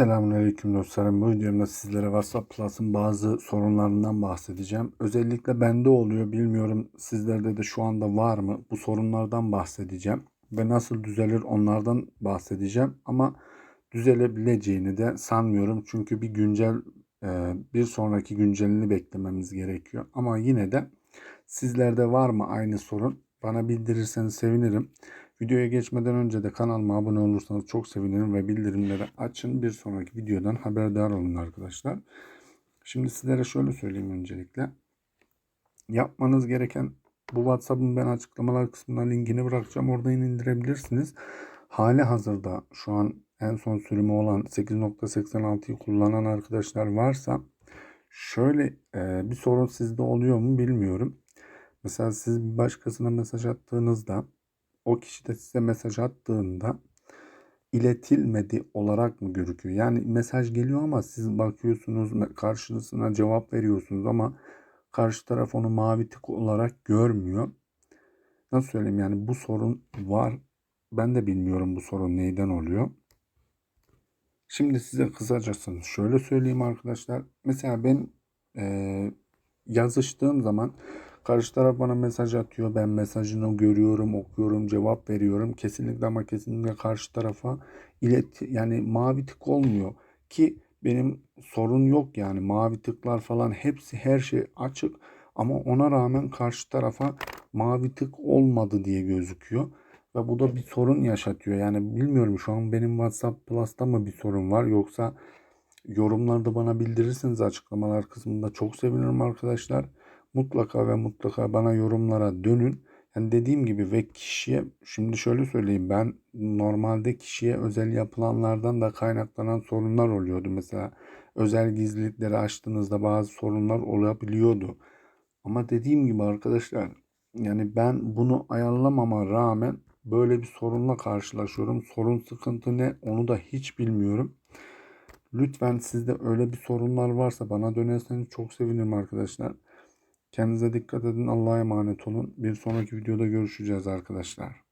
Selamünaleyküm dostlarım. Bu videomda sizlere WhatsApp Plus'ın bazı sorunlarından bahsedeceğim. Özellikle bende oluyor. Bilmiyorum sizlerde de şu anda var mı? Bu sorunlardan bahsedeceğim. Ve nasıl düzelir onlardan bahsedeceğim. Ama düzelebileceğini de sanmıyorum. Çünkü bir güncel e, bir sonraki güncelini beklememiz gerekiyor. Ama yine de sizlerde var mı aynı sorun? Bana bildirirseniz sevinirim. Videoya geçmeden önce de kanalıma abone olursanız çok sevinirim ve bildirimleri açın. Bir sonraki videodan haberdar olun arkadaşlar. Şimdi sizlere şöyle söyleyeyim öncelikle. Yapmanız gereken bu WhatsApp'ın ben açıklamalar kısmına linkini bırakacağım. Oradan indirebilirsiniz. Hali hazırda şu an en son sürümü olan 8.86'yı kullanan arkadaşlar varsa şöyle e, bir sorun sizde oluyor mu bilmiyorum. Mesela siz bir başkasına mesaj attığınızda o kişi de size mesaj attığında iletilmedi olarak mı gözüküyor? Yani mesaj geliyor ama siz bakıyorsunuz karşısına cevap veriyorsunuz ama karşı taraf onu mavi tık olarak görmüyor. Nasıl söyleyeyim yani bu sorun var. Ben de bilmiyorum bu sorun neyden oluyor. Şimdi size kısacasını şöyle söyleyeyim arkadaşlar. Mesela ben e, yazıştığım zaman Karşı taraf bana mesaj atıyor. Ben mesajını görüyorum, okuyorum, cevap veriyorum. Kesinlikle ama kesinlikle karşı tarafa ilet yani mavi tık olmuyor. Ki benim sorun yok yani. Mavi tıklar falan hepsi her şey açık. Ama ona rağmen karşı tarafa mavi tık olmadı diye gözüküyor. Ve bu da bir sorun yaşatıyor. Yani bilmiyorum şu an benim WhatsApp Plus'ta mı bir sorun var? Yoksa yorumlarda bana bildirirseniz açıklamalar kısmında. Çok sevinirim arkadaşlar mutlaka ve mutlaka bana yorumlara dönün. Yani dediğim gibi ve kişiye şimdi şöyle söyleyeyim ben normalde kişiye özel yapılanlardan da kaynaklanan sorunlar oluyordu. Mesela özel gizlilikleri açtığınızda bazı sorunlar olabiliyordu. Ama dediğim gibi arkadaşlar yani ben bunu ayarlamama rağmen böyle bir sorunla karşılaşıyorum. Sorun sıkıntı ne onu da hiç bilmiyorum. Lütfen sizde öyle bir sorunlar varsa bana dönerseniz çok sevinirim arkadaşlar. Kendinize dikkat edin. Allah'a emanet olun. Bir sonraki videoda görüşeceğiz arkadaşlar.